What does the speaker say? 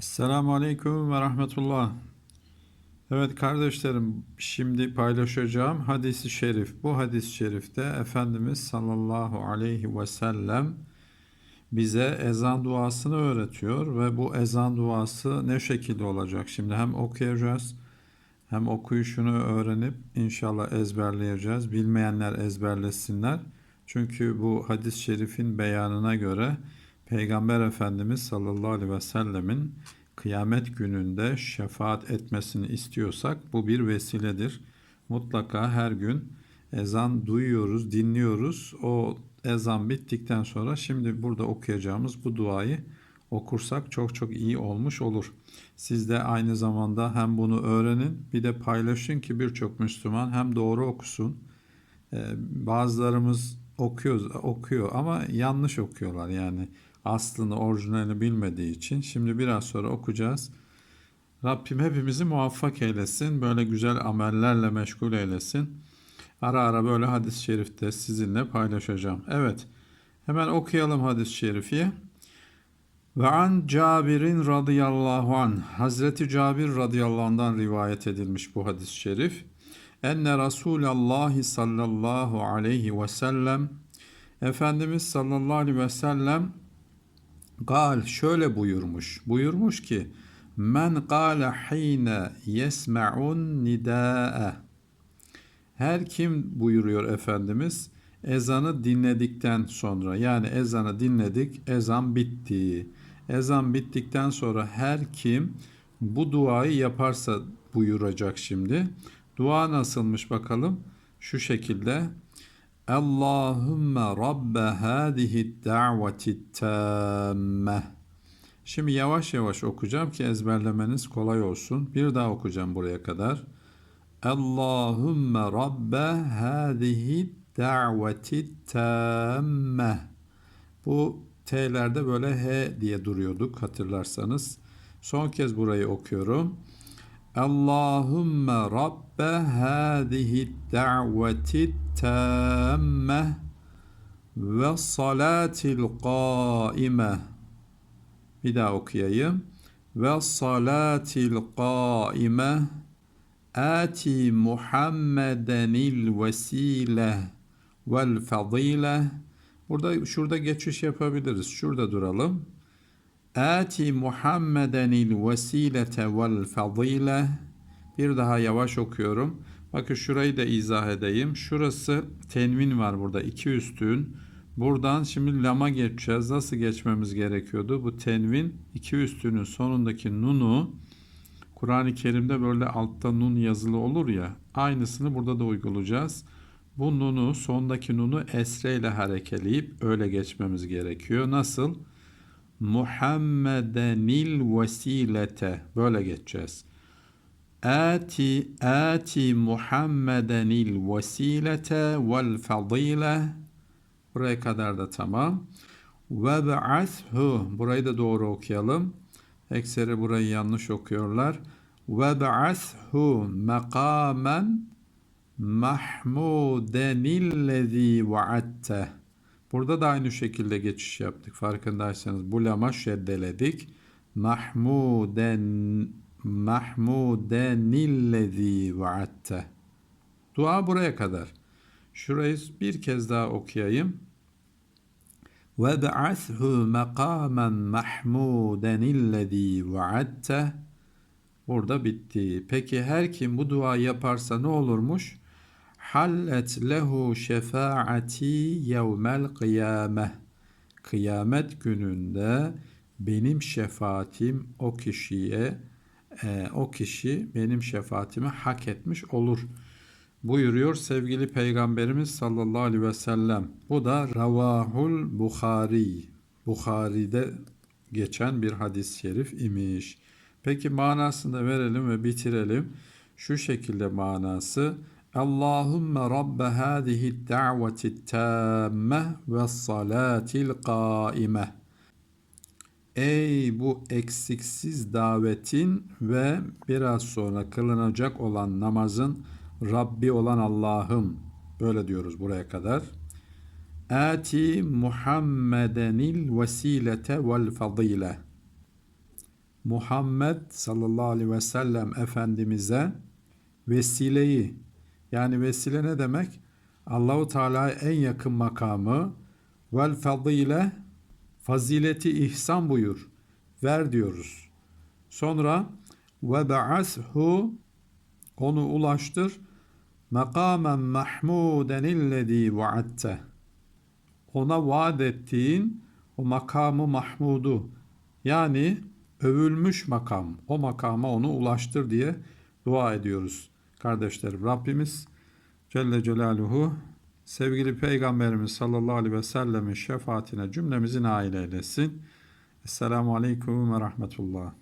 Esselamu Aleyküm ve Rahmetullah. Evet kardeşlerim, şimdi paylaşacağım hadisi şerif. Bu hadis-i şerifte Efendimiz sallallahu aleyhi ve sellem bize ezan duasını öğretiyor ve bu ezan duası ne şekilde olacak? Şimdi hem okuyacağız hem okuyuşunu öğrenip inşallah ezberleyeceğiz. Bilmeyenler ezberlesinler. Çünkü bu hadis-i şerifin beyanına göre Peygamber Efendimiz sallallahu aleyhi ve sellemin kıyamet gününde şefaat etmesini istiyorsak bu bir vesiledir. Mutlaka her gün ezan duyuyoruz, dinliyoruz. O ezan bittikten sonra şimdi burada okuyacağımız bu duayı okursak çok çok iyi olmuş olur. Siz de aynı zamanda hem bunu öğrenin bir de paylaşın ki birçok Müslüman hem doğru okusun. Ee, bazılarımız okuyor, okuyor ama yanlış okuyorlar yani aslını orijinalini bilmediği için. Şimdi biraz sonra okuyacağız. Rabbim hepimizi muvaffak eylesin. Böyle güzel amellerle meşgul eylesin. Ara ara böyle hadis-i şerifte sizinle paylaşacağım. Evet. Hemen okuyalım hadis-i şerifi. Ve an Cabir'in radıyallahu an. Hazreti Cabir radıyallahu anh'dan rivayet edilmiş bu hadis-i şerif. Enne Resulallah sallallahu aleyhi ve sellem Efendimiz sallallahu aleyhi ve sellem Gal şöyle buyurmuş. Buyurmuş ki Men gâle hîne yesme'un nidâe Her kim buyuruyor Efendimiz ezanı dinledikten sonra yani ezanı dinledik ezan bitti. Ezan bittikten sonra her kim bu duayı yaparsa buyuracak şimdi. Dua nasılmış bakalım? Şu şekilde Allahümme Rabbe hâzihi da'veti tâmme. Şimdi yavaş yavaş okuyacağım ki ezberlemeniz kolay olsun. Bir daha okuyacağım buraya kadar. Allahümme Rabbe hâzihi da'veti tâmme. Bu T'lerde böyle H diye duruyorduk hatırlarsanız. Son kez burayı okuyorum. Allahümme Rabbe hâzihi da'veti tâmme ve salatil qaime. Bir daha okuyayım. Ve salatil qaime ati Muhammedenil vesile vel fadile. Burada şurada geçiş yapabiliriz. Şurada duralım. Ati Muhammedenil vesilete vel fadile. Bir daha yavaş okuyorum. Bakın şurayı da izah edeyim. Şurası tenvin var burada. iki üstün. Buradan şimdi lama geçeceğiz. Nasıl geçmemiz gerekiyordu? Bu tenvin iki üstünün sonundaki nunu Kur'an-ı Kerim'de böyle altta nun yazılı olur ya. Aynısını burada da uygulayacağız. Bu nunu, sondaki nunu esre ile harekeleyip öyle geçmemiz gerekiyor. Nasıl? Muhammedenil vesilete. Böyle geçeceğiz. Ati ati Muhammedenil vesilete vel fadile. Buraya kadar da tamam. Ve ba'athu. Burayı da doğru okuyalım. Ekseri burayı yanlış okuyorlar. Ve ba'athu mekamen mahmudenillezî va'atte. Burada da aynı şekilde geçiş yaptık. Farkındaysanız bu lama şeddeledik. Mahmuden mahmudenillezî va'atte. Dua buraya kadar. Şurayı bir kez daha okuyayım. Ve ba'athu makamen mahmudenillezî va'atte. Burada bitti. Peki her kim bu duayı yaparsa ne olurmuş? Hallet lehu şefaati yevmel kıyame. Kıyamet gününde benim şefaatim o kişiye e, o kişi benim şefaatimi hak etmiş olur. Buyuruyor sevgili Peygamberimiz sallallahu aleyhi ve sellem. Bu da Ravahul Bukhari. Bukhari'de geçen bir hadis-i şerif imiş. Peki manasını verelim ve bitirelim. Şu şekilde manası Allahümme Rabbe hâzihi da'veti tâmme ve salatil qaime. Ey bu eksiksiz davetin ve biraz sonra kılınacak olan namazın Rabbi olan Allah'ım. Böyle diyoruz buraya kadar. Ati Muhammedenil vesilete vel fadile. Muhammed sallallahu aleyhi ve sellem Efendimiz'e vesileyi yani vesile ne demek? Allahu Teala'ya en yakın makamı vel fadile fazileti ihsan buyur. Ver diyoruz. Sonra ve ba'ashu onu ulaştır makamen mahmuden illezî vaadte ona vaat ettiğin o makamı mahmudu yani övülmüş makam o makama onu ulaştır diye dua ediyoruz kardeşlerim. Rabbimiz Celle Celaluhu sevgili Peygamberimiz sallallahu aleyhi ve sellemin şefaatine cümlemizi nail eylesin. Esselamu Aleyküm ve Rahmetullah.